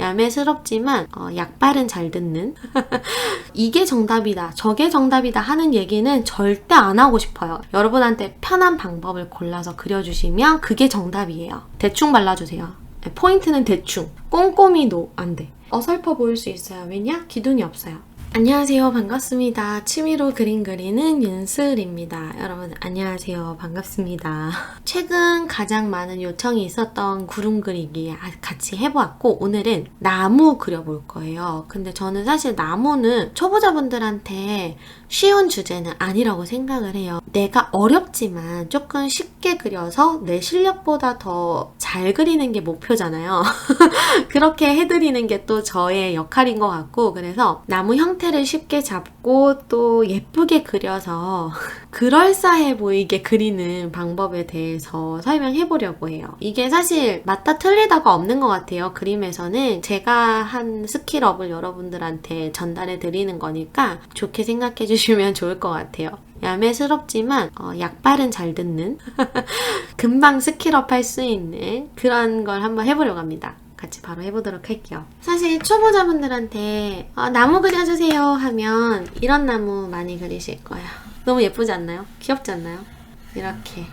야매스럽지만 어, 약발은 잘 듣는. 이게 정답이다 저게 정답이다 하는 얘기는 절대 안 하고 싶어요. 여러분한테 편한 방법을 골라서 그려주시면 그게 정답이에요. 대충 발라주세요. 네, 포인트는 대충. 꼼꼼히 노 안돼. 어설퍼 보일 수 있어요. 왜냐? 기둥이 없어요 안녕하세요. 반갑습니다. 취미로 그림 그리는 윤슬입니다. 여러분, 안녕하세요. 반갑습니다. 최근 가장 많은 요청이 있었던 구름 그리기 같이 해보았고, 오늘은 나무 그려볼 거예요. 근데 저는 사실 나무는 초보자분들한테 쉬운 주제는 아니라고 생각을 해요. 내가 어렵지만 조금 쉽게 그려서 내 실력보다 더 잘 그리는 게 목표잖아요. 그렇게 해드리는 게 또 저의 역할인 것 같고, 그래서 나무 형태를 쉽게 잡고 또 예쁘게 그려서 그럴싸해 보이게 그리는 방법에 대해서 설명해 보려고 해요. 이게 사실 맞다 틀리다가 없는 것 같아요. 그림에서는 제가 한 스킬업을 여러분들한테 전달해 드리는 거니까 좋게 생각해 주시면 좋을 것 같아요. 야매스럽지만 어, 약발은 잘 듣는 금방 스킬업 할 수 있는 그런 걸 한번 해보려고 합니다. 같이 바로 해보도록 할게요. 사실 초보자분들한테 어, 나무 그려주세요 하면 이런 나무 많이 그리실 거예요. 너무 예쁘지 않나요? 귀엽지 않나요? 이렇게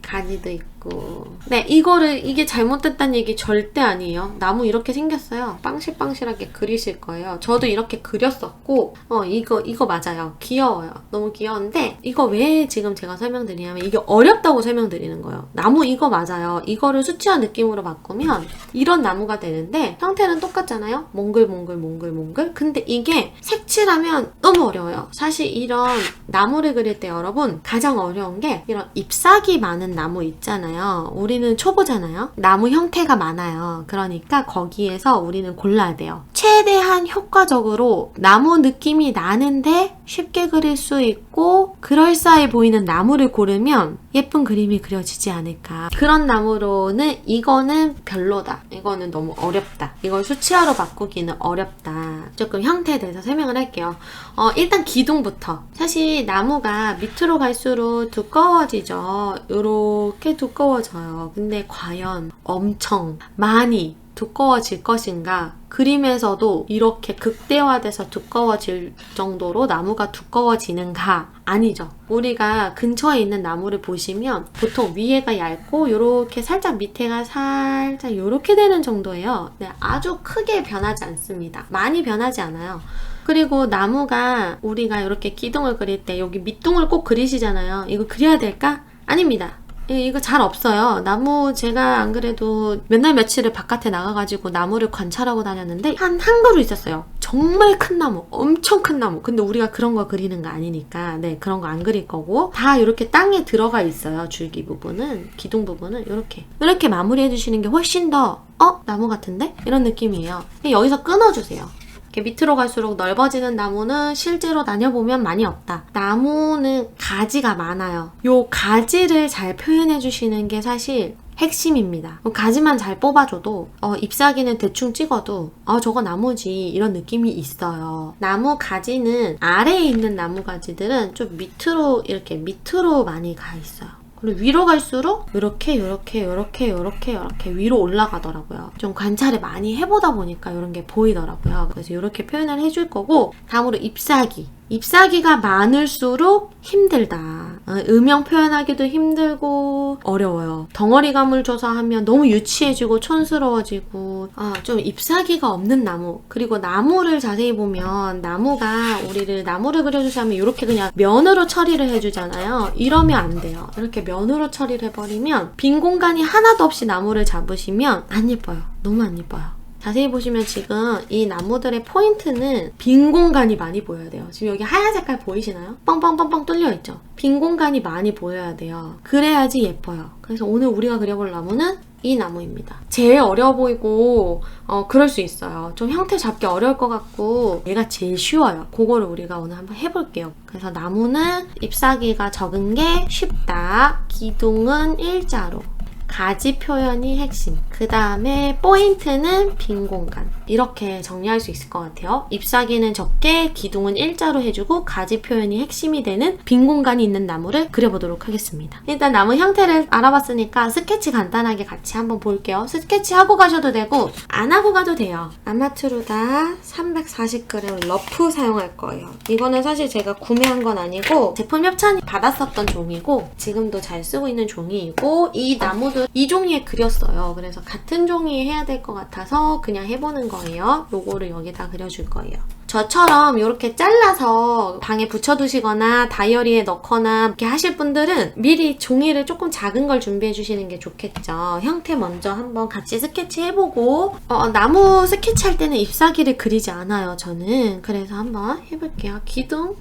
가지도 있고. 네 이거를 이게 잘못됐다는 얘기 절대 아니에요. 나무 이렇게 생겼어요. 빵실빵실하게 그리실 거예요. 저도 이렇게 그렸었고 어 이거 이거 맞아요. 귀여워요. 너무 귀여운데 이거 왜 지금 제가 설명드리냐면 이게 어렵다고 설명드리는 거예요. 나무 이거 맞아요. 이거를 수치화 느낌으로 바꾸면 이런 나무가 되는데 형태는 똑같잖아요. 몽글몽글 몽글몽글. 근데 이게 색칠하면 너무 어려워요. 사실 이런 나무를 그릴 때 여러분 가장 어려운 게 이런 잎사귀 많은 나무 있잖아요. 우리는 초보잖아요. 나무 형태가 많아요. 그러니까 거기에서 우리는 골라야 돼요. 최대한 효과적으로 나무 느낌이 나는데 쉽게 그릴 수 있고 그럴싸해 보이는 나무를 고르면 예쁜 그림이 그려지지 않을까. 그런 나무로는 이거는 별로다. 이거는 너무 어렵다. 이걸 수치화로 바꾸기는 어렵다. 조금 형태에 대해서 설명을 할게요. 어, 일단 기둥부터. 사실 나무가 밑으로 갈수록 두꺼워지죠. 이렇게 두꺼워져요. 근데 과연 엄청 많이 두꺼워질 것인가? 그림에서도 이렇게 극대화돼서 두꺼워질 정도로 나무가 두꺼워지는가? 아니죠. 우리가 근처에 있는 나무를 보시면 보통 위에가 얇고 이렇게 살짝 밑에가 살짝 이렇게 되는 정도예요. 네, 아주 크게 변하지 않습니다. 많이 변하지 않아요. 그리고 나무가 우리가 이렇게 기둥을 그릴 때 여기 밑둥을 꼭 그리시잖아요. 이거 그려야 될까? 아닙니다 예, 이거 잘 없어요. 나무 제가 안 그래도 몇날 며칠을 바깥에 나가가지고 나무를 관찰하고 다녔는데 한 한 그루 있었어요. 정말 큰 나무, 엄청 큰 나무. 근데 우리가 그런 거 그리는 거 아니니까 네 그런 거 안 그릴 거고 다 이렇게 땅에 들어가 있어요. 줄기 부분은 기둥 부분은 이렇게 이렇게 마무리해 주시는 게 훨씬 더 어? 나무 같은데? 이런 느낌이에요. 여기서 끊어주세요. 이렇게 밑으로 갈수록 넓어지는 나무는 실제로 다녀보면 많이 없다. 나무는 가지가 많아요. 요 가지를 잘 표현해 주시는 게 사실 핵심입니다. 가지만 잘 뽑아줘도 어, 잎사귀는 대충 찍어도 어, 저거 나무지 이런 느낌이 있어요. 나무 가지는 아래에 있는 나무 가지들은 좀 밑으로 이렇게 밑으로 많이 가 있어요. 그리고 위로 갈수록 이렇게 이렇게 이렇게 이렇게 이렇게 위로 올라가더라고요. 좀 관찰을 많이 해보다 보니까 이런 게 보이더라고요. 그래서 이렇게 표현을 해줄 거고 다음으로 잎사귀. ip사귀가 많을수록 힘들다. 어, 음영 표현하기도 힘들고 어려워요. 덩어리감을 줘서 하면 너무 유치해지고 촌스러워지고 아, 좀 잎사귀가 없는 나무 그리고 나무를 자세히 보면 나무가 우리를 나무를 그려주자면 이렇게 그냥 면으로 처리를 해주잖아요. 이러면 안 돼요. 이렇게 면으로 처리를 해버리면 빈 공간이 하나도 없이 나무를 잡으시면 안 예뻐요. 너무 안 예뻐요. 자세히 보시면 지금 이 나무들의 포인트는 빈 공간이 많이 보여야 돼요. 지금 여기 하얀 색깔 보이시나요? 뻥뻥뻥뻥 뚫려 있죠? 빈 공간이 많이 보여야 돼요. 그래야지 예뻐요. 그래서 오늘 우리가 그려볼 나무는 이 나무입니다. 제일 어려워 보이고 어 그럴 수 있어요. 좀 형태 잡기 어려울 것 같고 얘가 제일 쉬워요. 그거를 우리가 오늘 한번 해볼게요. 그래서 나무는 잎사귀가 적은 게 쉽다. 기둥은 일자로. 가지 표현이 핵심. 그 다음에 포인트는 빈 공간. 이렇게 정리할 수 있을 것 같아요. 잎사귀는 적게, 기둥은 일자로 해주고, 가지 표현이 핵심이 되는 빈 공간이 있는 나무를 그려보도록 하겠습니다. 일단 나무 형태를 알아봤으니까 스케치 간단하게 같이 한번 볼게요. 스케치 하고 가셔도 되고, 안 하고 가도 돼요. 아마트루다 340g 러프 사용할 거예요. 이거는 사실 제가 구매한 건 아니고, 제품 협찬이 받았었던 종이고, 지금도 잘 쓰고 있는 종이이고, 이 나무도 이 종이에 그렸어요. 그래서 같은 종이에 해야 될 것 같아서 그냥 해보는 거예요. 요거를 여기다 그려줄 거예요. 저처럼 이렇게 잘라서 방에 붙여두시거나 다이어리에 넣거나 이렇게 하실 분들은 미리 종이를 조금 작은 걸 준비해 주시는 게 좋겠죠. 형태 먼저 한번 같이 스케치 해보고 어, 나무 스케치 할 때는 잎사귀를 그리지 않아요. 저는 그래서 한번 해볼게요. 기둥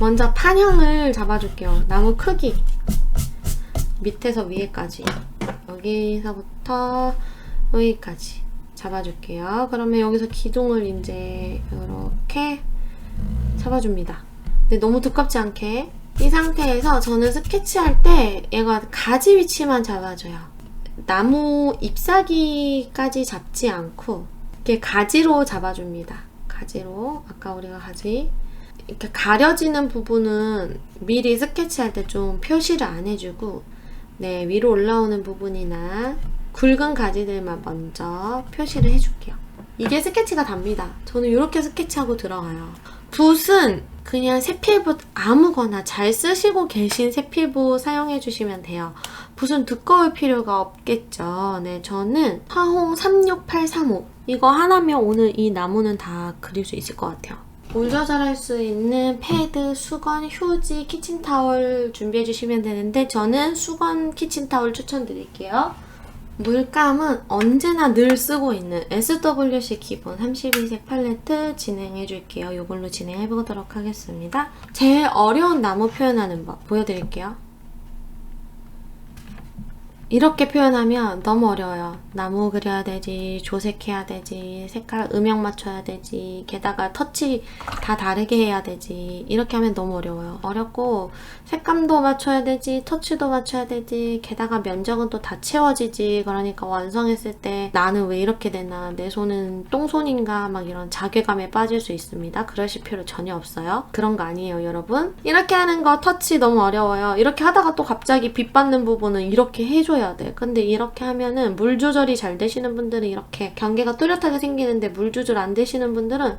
먼저 판형을 잡아줄게요. 나무 크기 밑에서 위에까지 여기서부터 여기까지 잡아줄게요. 그러면 여기서 기둥을 이제 이렇게 잡아줍니다. 근데 너무 두껍지 않게 이 상태에서 저는 스케치할 때 얘가 가지 위치만 잡아줘요. 나무 잎사귀까지 잡지 않고 이렇게 가지로 잡아줍니다. 가지로 아까 우리가 가지 이렇게 가려지는 부분은 미리 스케치할 때 좀 표시를 안 해주고 네 위로 올라오는 부분이나 굵은 가지들만 먼저 표시를 해줄게요. 이게 스케치가 답니다. 저는 이렇게 스케치하고 들어가요. 붓은 그냥 세필붓 아무거나 잘 쓰시고 계신 세필붓 사용해 주시면 돼요. 붓은 두꺼울 필요가 없겠죠. 네, 저는 화홍 36835 이거 하나면 오늘 이 나무는 다 그릴 수 있을 것 같아요. 물 조절할 수 있는 패드, 수건, 휴지, 키친타월 준비해 주시면 되는데 저는 수건 키친타월 추천드릴게요. 물감은 언제나 늘 쓰고 있는 SWC 기본 32색 팔레트 진행해 줄게요. 이걸로 진행해 보도록 하겠습니다. 제일 어려운 나무 표현하는 법 보여드릴게요. 이렇게 표현하면 너무 어려워요. 나무 그려야 되지, 조색해야 되지, 색깔 음영 맞춰야 되지, 게다가 터치 다 다르게 해야 되지. 이렇게 하면 너무 어려워요. 어렵고, 색감도 맞춰야 되지, 터치도 맞춰야 되지, 게다가 면적은 또 다 채워지지. 그러니까 완성했을 때 나는 왜 이렇게 되나, 내 손은 똥손인가, 막 이런 자괴감에 빠질 수 있습니다. 그러실 필요 전혀 없어요. 그런 거 아니에요, 여러분. 이렇게 하는 거 터치 너무 어려워요. 이렇게 하다가 또 갑자기 빛 받는 부분은 이렇게 해줘야 돼. 근데 이렇게 하면은 물 조절이 잘 되시는 분들은 이렇게 경계가 뚜렷하게 생기는데 물 조절 안 되시는 분들은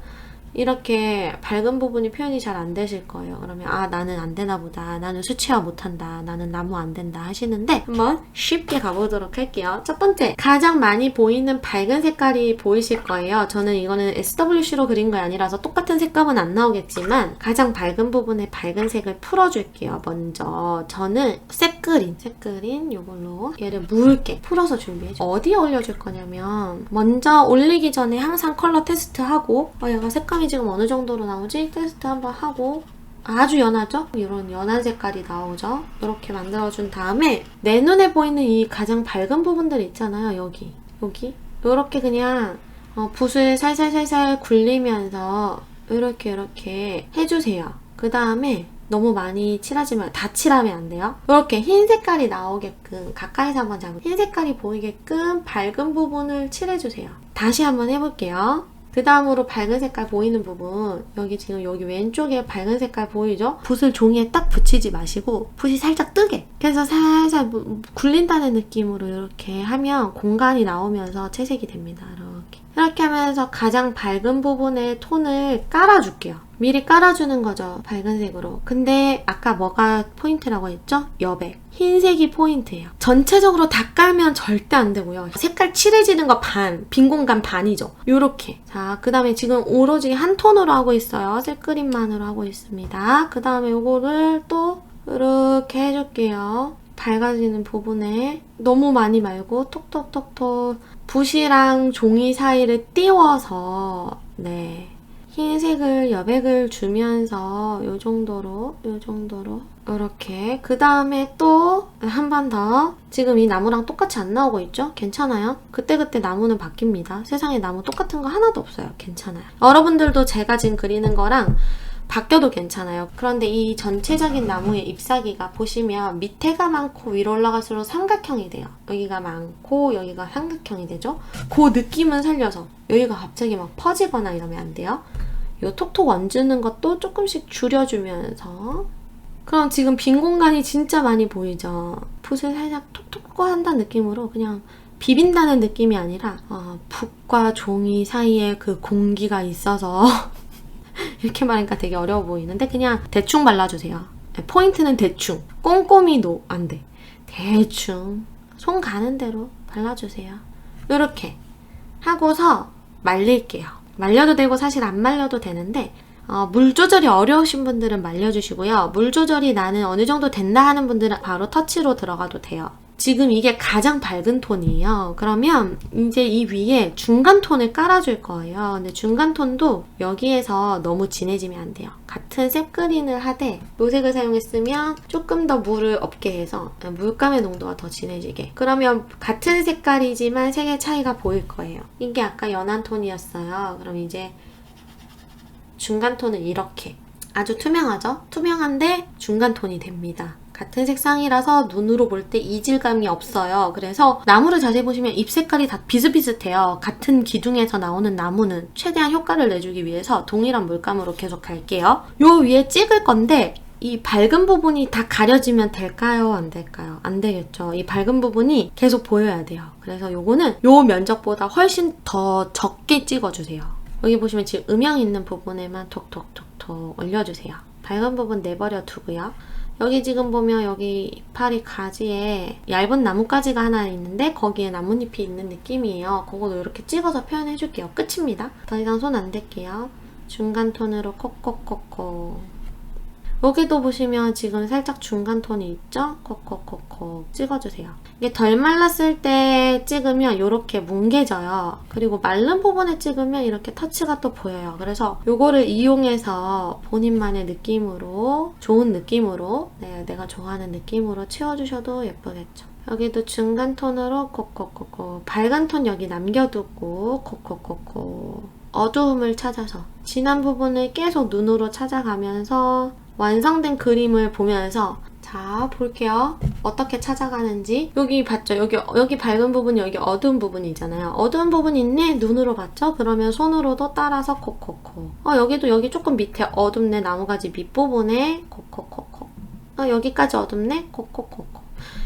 이렇게 밝은 부분이 표현이 잘 안 되실 거예요. 그러면 아 나는 안 되나 보다. 나는 수채화 못한다. 나는 나무 안 된다 하시는데 한번 쉽게 가보도록 할게요. 첫 번째 가장 많이 보이는 밝은 색깔이 보이실 거예요. 저는 이거는 SWC로 그린 거 아니라서 똑같은 색감은 안 나오겠지만 가장 밝은 부분에 밝은 색을 풀어줄게요. 먼저 저는 색그린 색그린 이걸로 얘를 묽게 풀어서 준비해줘. 어디에 올려줄 거냐면 먼저 올리기 전에 항상 컬러 테스트하고 어, 얘가 색감이 지금 어느 정도로 나오지? 테스트 한번 하고 아주 연하죠? 이런 연한 색깔이 나오죠? 이렇게 만들어준 다음에 내 눈에 보이는 이 가장 밝은 부분들 있잖아요. 여기, 여기. 이렇게 그냥 어, 붓을 살살살살 굴리면서 이렇게 이렇게 해주세요. 그 다음에 너무 많이 칠하지 말고 다 칠하면 안 돼요. 이렇게 흰 색깔이 나오게끔 가까이서 한번 잡으면 흰 색깔이 보이게끔 밝은 부분을 칠해주세요. 다시 한번 해볼게요. 그 다음으로 밝은 색깔 보이는 부분 여기 지금 여기 왼쪽에 밝은 색깔 보이죠? 붓을 종이에 딱 붙이지 마시고 붓이 살짝 뜨게 그래서 살살 무- 굴린다는 느낌으로 이렇게 하면 공간이 나오면서 채색이 됩니다. 이렇게 이렇게 하면서 가장 밝은 부분에 톤을 깔아줄게요. 미리 깔아주는 거죠. 밝은 색으로. 근데 아까 뭐가 포인트라고 했죠? 여백. 흰색이 포인트예요. 전체적으로 다 깔면 절대 안 되고요. 색깔 칠해지는 거 반, 빈 공간 반이죠. 요렇게. 자, 그 다음에 지금 오로지 한 톤으로 하고 있어요. 색그림만으로 하고 있습니다. 그 다음에 요거를 또 이렇게 해줄게요. 밝아지는 부분에 너무 많이 말고 톡톡톡톡 붓이랑 종이 사이를 띄워서 네 흰색을 여백을 주면서 요 정도로 요 정도로 이렇게. 그 다음에 또 한 번 더. 지금 이 나무랑 똑같이 안 나오고 있죠? 괜찮아요? 그때그때 나무는 바뀝니다. 세상에 나무 똑같은 거 하나도 없어요. 괜찮아요. 여러분들도 제가 지금 그리는 거랑 바뀌어도 괜찮아요. 그런데 이 전체적인 나무의 잎사귀가 보시면 밑에가 많고 위로 올라갈수록 삼각형이 돼요. 여기가 많고 여기가 삼각형이 되죠. 그 느낌은 살려서 여기가 갑자기 막 퍼지거나 이러면 안 돼요. 요 톡톡 얹는 것도 조금씩 줄여주면서 그럼 지금 빈 공간이 진짜 많이 보이죠. 붓을 살짝 톡톡 한다는 느낌으로 그냥 비빈다는 느낌이 아니라 어, 붓과 종이 사이에 그 공기가 있어서 이렇게 말하니까 되게 어려워 보이는데 그냥 대충 발라주세요. 네, 포인트는 대충. 꼼꼼히도 안 돼. 대충 손 가는 대로 발라주세요. 이렇게 하고서 말릴게요. 말려도 되고 사실 안 말려도 되는데 어, 물 조절이 어려우신 분들은 말려주시고요. 물 조절이 나는 어느 정도 된다 하는 분들은 바로 터치로 들어가도 돼요. 지금 이게 가장 밝은 톤이에요. 그러면 이제 이 위에 중간 톤을 깔아줄 거예요. 근데 중간 톤도 여기에서 너무 진해지면 안 돼요. 같은 색 그린을 하되 노색을 사용했으면 조금 더 물을 없게 해서 물감의 농도가 더 진해지게. 그러면 같은 색깔이지만 색의 차이가 보일 거예요. 이게 아까 연한 톤이었어요. 그럼 이제 중간 톤은 이렇게 아주 투명하죠? 투명한데 중간 톤이 됩니다. 같은 색상이라서 눈으로 볼 때 이질감이 없어요. 그래서 나무를 자세히 보시면 잎 색깔이 다 비슷비슷해요. 같은 기둥에서 나오는 나무는 최대한 효과를 내주기 위해서 동일한 물감으로 계속 갈게요. 요 위에 찍을 건데 이 밝은 부분이 다 가려지면 될까요? 안 될까요? 안 되겠죠. 이 밝은 부분이 계속 보여야 돼요. 그래서 요거는 요 면적보다 훨씬 더 적게 찍어주세요. 여기 보시면 지금 음영 있는 부분에만 톡톡톡톡 올려주세요. 밝은 부분 내버려 두고요. 여기 지금 보면 여기 이파리 가지에 얇은 나뭇가지가 하나 있는데 거기에 나뭇잎이 있는 느낌이에요. 그거도 이렇게 찍어서 표현해 줄게요. 끝입니다. 더 이상 손 안 댈게요. 중간 톤으로 콕콕콕콕 여기도 보시면 지금 살짝 중간 톤이 있죠? 콕콕콕콕 찍어주세요. 이게 덜 말랐을 때 찍으면 이렇게 뭉개져요. 그리고 마른 부분에 찍으면 이렇게 터치가 또 보여요. 그래서 이거를 이용해서 본인만의 느낌으로 좋은 느낌으로 네, 내가 좋아하는 느낌으로 채워주셔도 예쁘겠죠. 여기도 중간 톤으로 콕콕콕콕 밝은 톤 여기 남겨두고 콕콕콕콕 어두움을 찾아서 진한 부분을 계속 눈으로 찾아가면서 완성된 그림을 보면서 자 볼게요. 어떻게 찾아가는지. 여기 봤죠? 여기 여기 밝은 부분 여기 어두운 부분이 있잖아요. 어두운 부분 있네? 눈으로 봤죠? 그러면 손으로도 따라서 콕콕콕. 어 여기도 여기 조금 밑에 어둡네. 나무가지 밑부분에 콕콕콕콕. 어 여기까지 어둡네? 콕콕콕콕.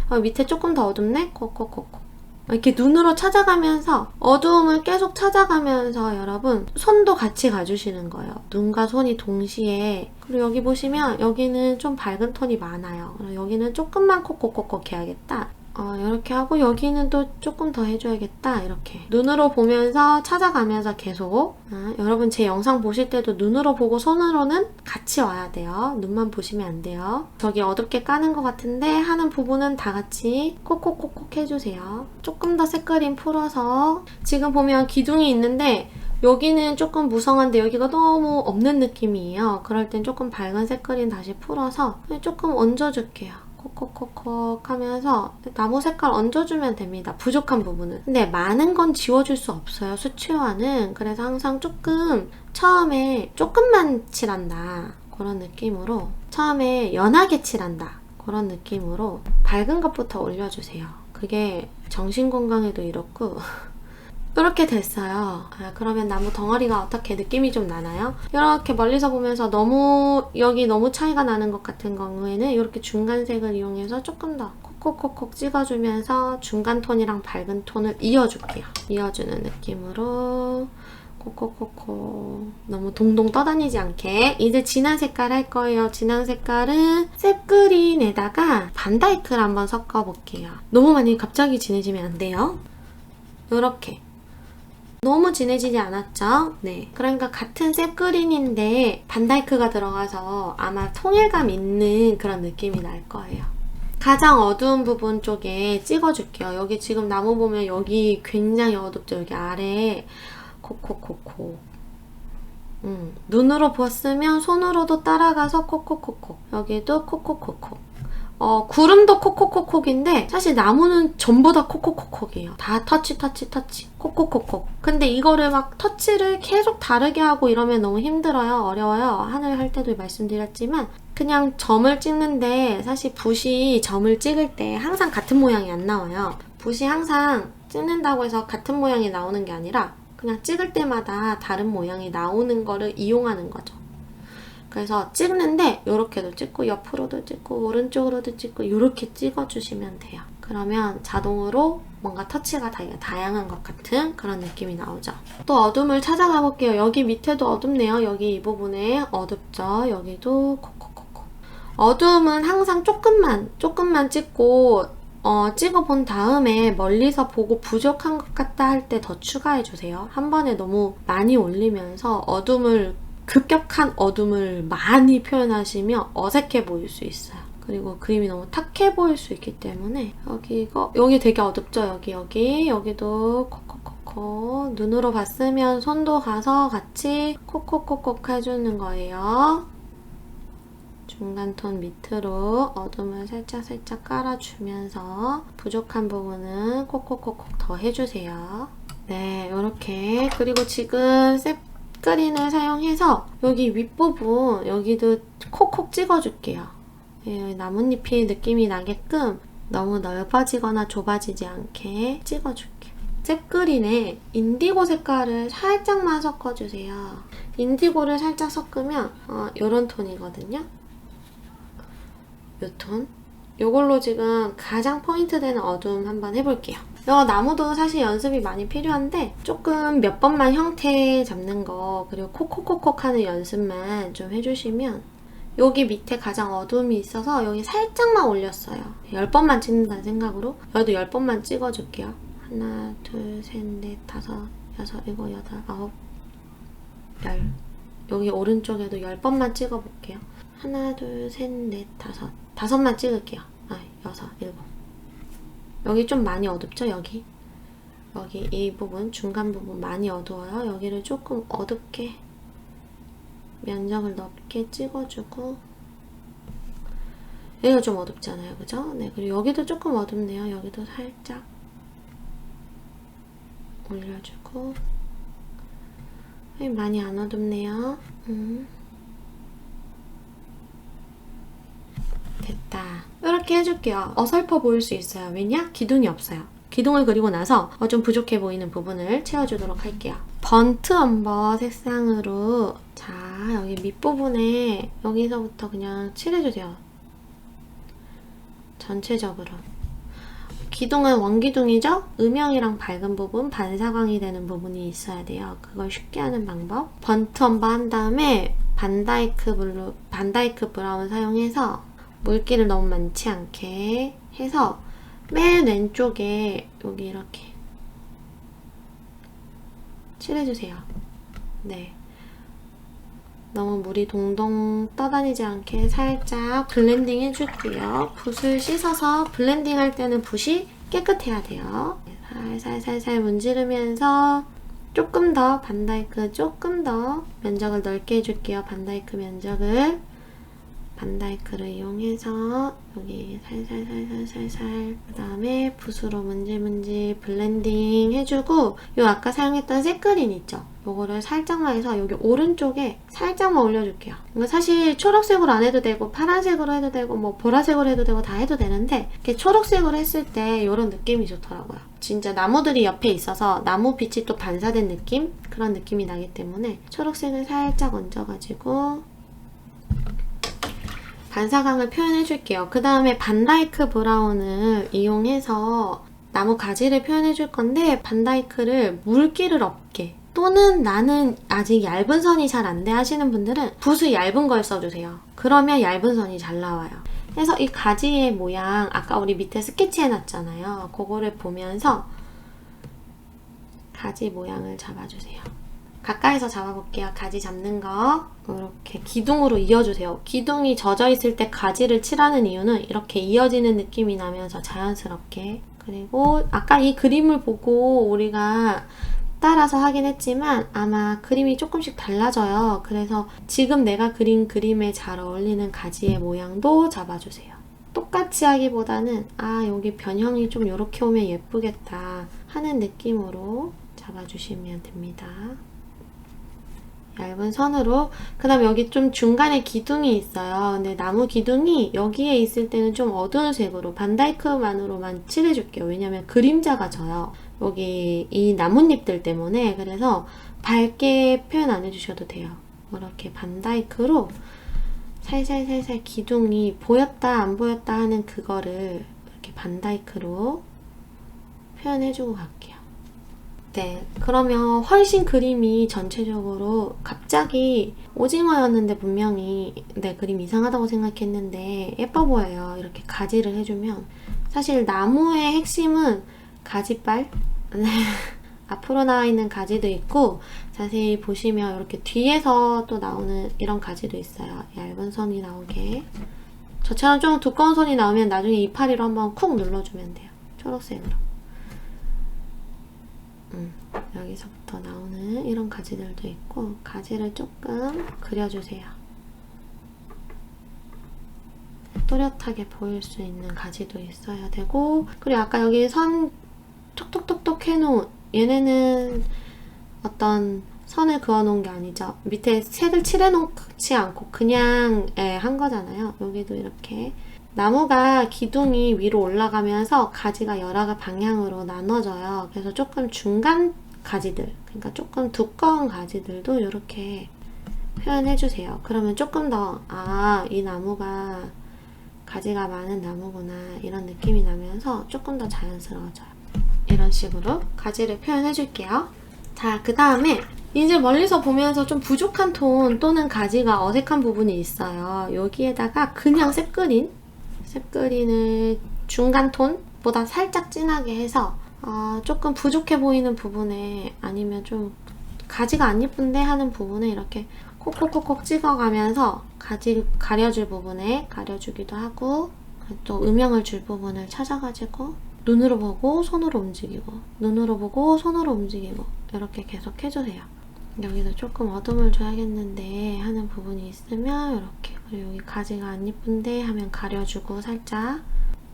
어 밑에 조금 더 어둡네? 콕콕콕콕 이렇게 눈으로 찾아가면서 어두움을 계속 찾아가면서 여러분 손도 같이 가주시는 거예요. 눈과 손이 동시에 그리고 여기 보시면 여기는 좀 밝은 톤이 많아요. 여기는 조금만 콕콕콕콕 해야겠다. 어, 이렇게 하고 여기는 또 조금 더 해줘야겠다 이렇게. 눈으로 보면서 찾아가면서 계속 아, 여러분 제 영상 보실 때도 눈으로 보고 손으로는 같이 와야 돼요. 눈만 보시면 안 돼요. 저기 어둡게 까는 것 같은데 하는 부분은 다 같이 콕콕콕콕 해주세요. 조금 더 색그림 풀어서. 지금 보면 기둥이 있는데 여기는 조금 무성한데 여기가 너무 없는 느낌이에요. 그럴 땐 조금 밝은 색그림 다시 풀어서 조금 얹어줄게요. 콕콕콕콕 하면서 나무 색깔 얹어주면 됩니다. 부족한 부분은. 근데 많은 건 지워줄 수 없어요. 수채화는. 그래서 항상 조금 처음에 조금만 칠한다. 그런 느낌으로 처음에 연하게 칠한다. 그런 느낌으로 밝은 것부터 올려주세요. 그게 정신 건강에도 이렇고 이렇게 됐어요. 아, 그러면 나무 덩어리가 어떻게 느낌이 좀 나나요? 이렇게 멀리서 보면서 너무 여기 너무 차이가 나는 것 같은 경우에는 이렇게 중간색을 이용해서 조금 더 콕콕콕콕 찍어주면서 중간 톤이랑 밝은 톤을 이어줄게요. 이어주는 느낌으로 콕콕콕콕 너무 동동 떠다니지 않게 이제 진한 색깔 할 거예요. 진한 색깔은 셉그린에다가 반다이크를 한번 섞어볼게요. 너무 많이 갑자기 진해지면 안 돼요. 이렇게 너무 진해지지 않았죠? 네. 그러니까 같은 셉그린인데 반다이크가 들어가서 아마 통일감 있는 그런 느낌이 날 거예요. 가장 어두운 부분 쪽에 찍어줄게요. 여기 지금 나무 보면 여기 굉장히 어둡죠? 여기 아래에 콕콕콕콕. 음, 눈으로 봤으면 손으로도 따라가서 콕콕콕콕. 여기도 콕콕콕콕. 어, 구름도 콕콕콕콕인데 사실 나무는 전부 다 콕콕콕콕이에요. 다 터치 터치 터치 콕콕콕콕. 근데 이거를 막 터치를 계속 다르게 하고 이러면 너무 힘들어요. 어려워요. 하늘 할 때도 말씀드렸지만 그냥 점을 찍는데 사실 붓이 점을 찍을 때 항상 같은 모양이 안 나와요. 붓이 항상 찍는다고 해서 같은 모양이 나오는 게 아니라 그냥 찍을 때마다 다른 모양이 나오는 거를 이용하는 거죠. 그래서 찍는데 이렇게도 찍고 옆으로도 찍고 오른쪽으로도 찍고 이렇게 찍어주시면 돼요. 그러면 자동으로 뭔가 터치가 다, 다양한 것 같은 그런 느낌이 나오죠. 또 어둠을 찾아가 볼게요. 여기 밑에도 어둡네요. 여기 이 부분에 어둡죠. 여기도 콕콕콕콕. 어둠은 항상 조금만 조금만 찍고 어, 찍어본 다음에 멀리서 보고 부족한 것 같다 할 때 더 추가해주세요. 한 번에 너무 많이 올리면서 어둠을 급격한 어둠을 많이 표현하시면 어색해 보일 수 있어요. 그리고 그림이 너무 탁해 보일 수 있기 때문에 여기 이거 여기 되게 어둡죠 여기 여기 여기도 콕콕콕콕 눈으로 봤으면 손도 가서 같이 콕콕콕콕 해주는 거예요. 중간 톤 밑으로 어둠을 살짝 살짝 깔아주면서 부족한 부분은 콕콕콕콕 더 해주세요. 네, 이렇게 그리고 지금 셉그린을 사용해서 여기 윗부분 여기도 콕콕 찍어줄게요. 예, 나뭇잎이 느낌이 나게끔 너무 넓어지거나 좁아지지 않게 찍어줄게요. 셉그린에 인디고 색깔을 살짝만 섞어주세요. 인디고를 살짝 섞으면 어, 이런 톤이거든요. 요 톤. 요걸로 지금 가장 포인트 되는 어둠 한번 해볼게요. 이 나무도 사실 연습이 많이 필요한데 조금 몇 번만 형태 잡는 거 그리고 콕콕콕콕 하는 연습만 좀 해주시면 여기 밑에 가장 어둠이 있어서 여기 살짝만 올렸어요. 10번만 찍는다는 생각으로 여기도 10번만 찍어줄게요. 하나, 둘, 셋, 넷, 다섯, 여섯, 일곱, 여덟, 아홉, 열. 여기 오른쪽에도 10번만 찍어볼게요. 하나, 둘, 셋, 넷, 다섯. 다섯만 찍을게요. 아, 여섯, 일곱. 여기 좀 많이 어둡죠, 여기? 여기 이 부분, 중간 부분 많이 어두워요. 여기를 조금 어둡게 면적을 넓게 찍어주고 여기가 좀 어둡잖아요. 그죠? 네, 그리고 여기도 조금 어둡네요. 여기도 살짝 올려주고 많이 안 어둡네요. 음. 됐다. 이렇게 해줄게요. 어설퍼 보일 수 있어요. 왜냐? 기둥이 없어요. 기둥을 그리고 나서 어, 좀 부족해 보이는 부분을 채워주도록 할게요. 번트 엄버 색상으로 자 여기 밑부분에 여기서부터 그냥 칠해주세요. 전체적으로. 기둥은 원기둥이죠? 음영이랑 밝은 부분, 반사광이 되는 부분이 있어야 돼요. 그걸 쉽게 하는 방법. 번트 엄버 한 다음에 반다이크 블루, 반다이크 브라운 사용해서 물기를 너무 많지 않게 해서 맨 왼쪽에 여기 이렇게 칠해주세요. 네. 너무 물이 동동 떠다니지 않게 살짝 블렌딩 해줄게요. 붓을 씻어서 블렌딩 할 때는 붓이 깨끗해야 돼요. 살살살살 문지르면서 조금 더 반다이크 조금 더 면적을 넓게 해줄게요. 반다이크 면적을 반다이크를 이용해서 여기 살살살살살살 그 다음에 붓으로 문질문질 블렌딩 해주고 요 아까 사용했던 색그린 있죠? 요거를 살짝만 해서 여기 오른쪽에 살짝만 올려줄게요. 사실 초록색으로 안 해도 되고 파란색으로 해도 되고 뭐 보라색으로 해도 되고 다 해도 되는데 이렇게 초록색으로 했을 때 이런 느낌이 좋더라고요. 진짜 나무들이 옆에 있어서 나무 빛이 또 반사된 느낌? 그런 느낌이 나기 때문에 초록색을 살짝 얹어가지고 반사광을 표현해 줄게요. 그 다음에 반다이크 브라운을 이용해서 나무 가지를 표현해 줄 건데 반다이크를 물기를 없게 또는 나는 아직 얇은 선이 잘 안 돼 하시는 분들은 붓을 얇은 걸 써주세요. 그러면 얇은 선이 잘 나와요. 그래서 이 가지의 모양 아까 우리 밑에 스케치 해놨잖아요. 그거를 보면서 가지 모양을 잡아주세요. 가까이서 잡아볼게요. 가지 잡는 거. 이렇게 기둥으로 이어주세요. 기둥이 젖어 있을 때 가지를 칠하는 이유는 이렇게 이어지는 느낌이 나면서 자연스럽게. 그리고 아까 이 그림을 보고 우리가 따라서 하긴 했지만 아마 그림이 조금씩 달라져요. 그래서 지금 내가 그린 그림에 잘 어울리는 가지의 모양도 잡아주세요. 똑같이 하기보다는 아 여기 변형이 좀 이렇게 오면 예쁘겠다 하는 느낌으로 잡아주시면 됩니다. 얇은 선으로 그 다음 여기 좀 중간에 기둥이 있어요. 근데 나무 기둥이 여기에 있을 때는 좀 어두운 색으로 반다이크만으로만 칠해줄게요. 왜냐면 그림자가 져요. 여기 이 나뭇잎들 때문에 그래서 밝게 표현 안 해주셔도 돼요. 이렇게 반다이크로 살살살살 기둥이 보였다 안 보였다 하는 그거를 이렇게 반다이크로 표현해주고 갈게요. 네, 그러면 훨씬 그림이 전체적으로 갑자기 오징어였는데 분명히 네, 그림 이상하다고 생각했는데 예뻐 보여요. 이렇게 가지를 해주면 사실 나무의 핵심은 가지빨 네. 앞으로 나와 있는 가지도 있고 자세히 보시면 이렇게 뒤에서 또 나오는 이런 가지도 있어요. 얇은 선이 나오게 저처럼 좀 두꺼운 선이 나오면 나중에 이파리로 한번 쿡 눌러주면 돼요. 초록색으로. 음, 여기서부터 나오는 이런 가지들도 있고 가지를 조금 그려주세요. 또렷하게 보일 수 있는 가지도 있어야 되고 그리고 아까 여기 선 톡톡톡톡 해놓은 얘네는 어떤 선을 그어놓은 게 아니죠. 밑에 색을 칠해놓지 않고 그냥 예, 한 거잖아요. 여기도 이렇게 나무가 기둥이 위로 올라가면서 가지가 여러 방향으로 나눠져요. 그래서 조금 중간 가지들, 그러니까 조금 두꺼운 가지들도 이렇게 표현해주세요. 그러면 조금 더, 아, 이 나무가 가지가 많은 나무구나, 이런 느낌이 나면서 조금 더 자연스러워져요. 이런 식으로 가지를 표현해 줄게요. 자, 그 다음에 이제 멀리서 보면서 좀 부족한 톤 또는 가지가 어색한 부분이 있어요. 여기에다가 그냥 색 그린, 색 그린을 중간 톤보다 살짝 진하게 해서 어, 조금 부족해 보이는 부분에 아니면 좀 가지가 안 예쁜데 하는 부분에 이렇게 콕콕콕콕 찍어가면서 가지 가려줄 부분에 가려주기도 하고 또 음영을 줄 부분을 찾아가지고 눈으로 보고 손으로 움직이고 눈으로 보고 손으로 움직이고 이렇게 계속 해주세요. 여기도 조금 어둠을 줘야겠는데 하는 부분이 있으면 이렇게 그리고 여기 가지가 안 예쁜데 하면 가려주고 살짝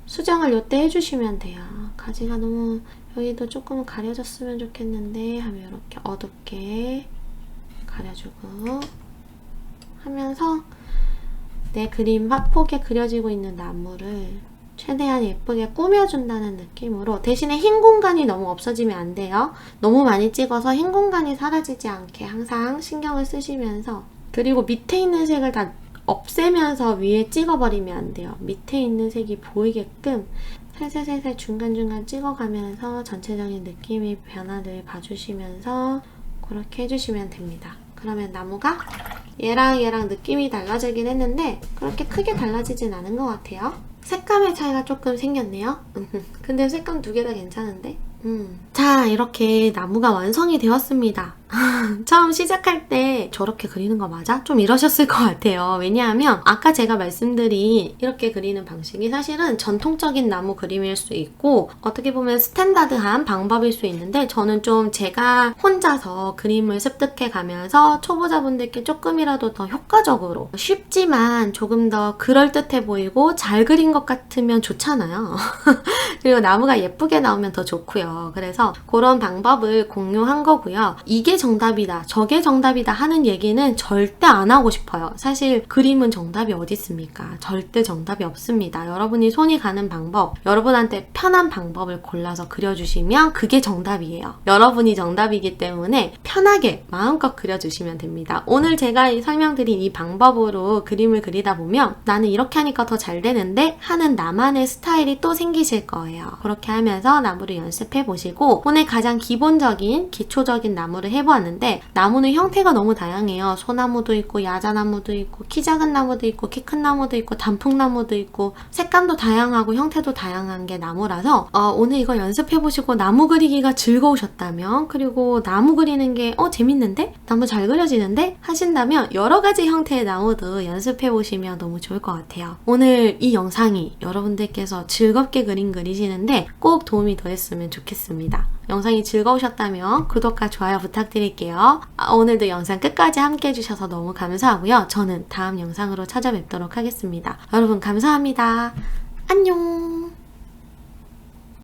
수정을 이때 해주시면 돼요. 가지가 너무 여기도 조금 가려졌으면 좋겠는데 하면 이렇게 어둡게 가려주고 하면서 내 그림 화폭에 그려지고 있는 나무를 최대한 예쁘게 꾸며준다는 느낌으로 대신에 흰 공간이 너무 없어지면 안 돼요. 너무 많이 찍어서 흰 공간이 사라지지 않게 항상 신경을 쓰시면서 그리고 밑에 있는 색을 다 없애면서 위에 찍어버리면 안 돼요. 밑에 있는 색이 보이게끔 살살살살 중간중간 찍어가면서 전체적인 느낌의 변화를 봐주시면서 그렇게 해주시면 됩니다. 그러면 나무가 얘랑 얘랑 느낌이 달라지긴 했는데 그렇게 크게 달라지진 않은 것 같아요. 색감의 차이가 조금 생겼네요. 근데 색감 두 개 다 괜찮은데? 음. 자, 이렇게 나무가 완성이 되었습니다. 처음 시작할 때 저렇게 그리는 거 맞아? 좀 이러셨을 것 같아요. 왜냐하면 아까 제가 말씀드린 이렇게 그리는 방식이 사실은 전통적인 나무 그림일 수 있고 어떻게 보면 스탠다드한 방법일 수 있는데 저는 좀 제가 혼자서 그림을 습득해 가면서 초보자분들께 조금이라도 더 효과적으로 쉽지만 조금 더 그럴듯해 보이고 잘 그린 것 같으면 좋잖아요. 그리고 나무가 예쁘게 나오면 더 좋고요. 그래서 그런 방법을 공유한 거고요. 이게 정답이다, 저게 정답이다 하는 얘기는 절대 안 하고 싶어요. 사실 그림은 정답이 어디 있습니까? 절대 정답이 없습니다. 여러분이 손이 가는 방법, 여러분한테 편한 방법을 골라서 그려주시면 그게 정답이에요. 여러분이 정답이기 때문에 편하게 마음껏 그려주시면 됩니다. 오늘 제가 설명드린 이 방법으로 그림을 그리다 보면 나는 이렇게 하니까 더 잘 되는데 하는 나만의 스타일이 또 생기실 거예요. 그렇게 하면서 나무를 연습해 보시고 오늘 가장 기본적인 기초적인 나무를 해보 았는데 나무는 형태가 너무 다양해요. 소나무도 있고 야자나무도 있고 키 작은 나무도 있고 키 큰 나무도 있고 단풍나무도 있고 색감도 다양하고 형태도 다양한 게 나무라서 어, 오늘 이거 연습해 보시고 나무 그리기가 즐거우셨다면 그리고 나무 그리는 게 어 재밌는데 나무 잘 그려지는데 하신다면 여러 가지 형태의 나무도 연습해 보시면 너무 좋을 것 같아요. 오늘 이 영상이 여러분들께서 즐겁게 그림 그리시는데 꼭 도움이 되었으면 좋겠습니다. 영상이 즐거우셨다면 구독과 좋아요 부탁드릴게요. 아, 오늘도 영상 끝까지 함께 해주셔서 너무 감사하고요. 저는 다음 영상으로 찾아뵙도록 하겠습니다. 여러분 감사합니다. 안녕!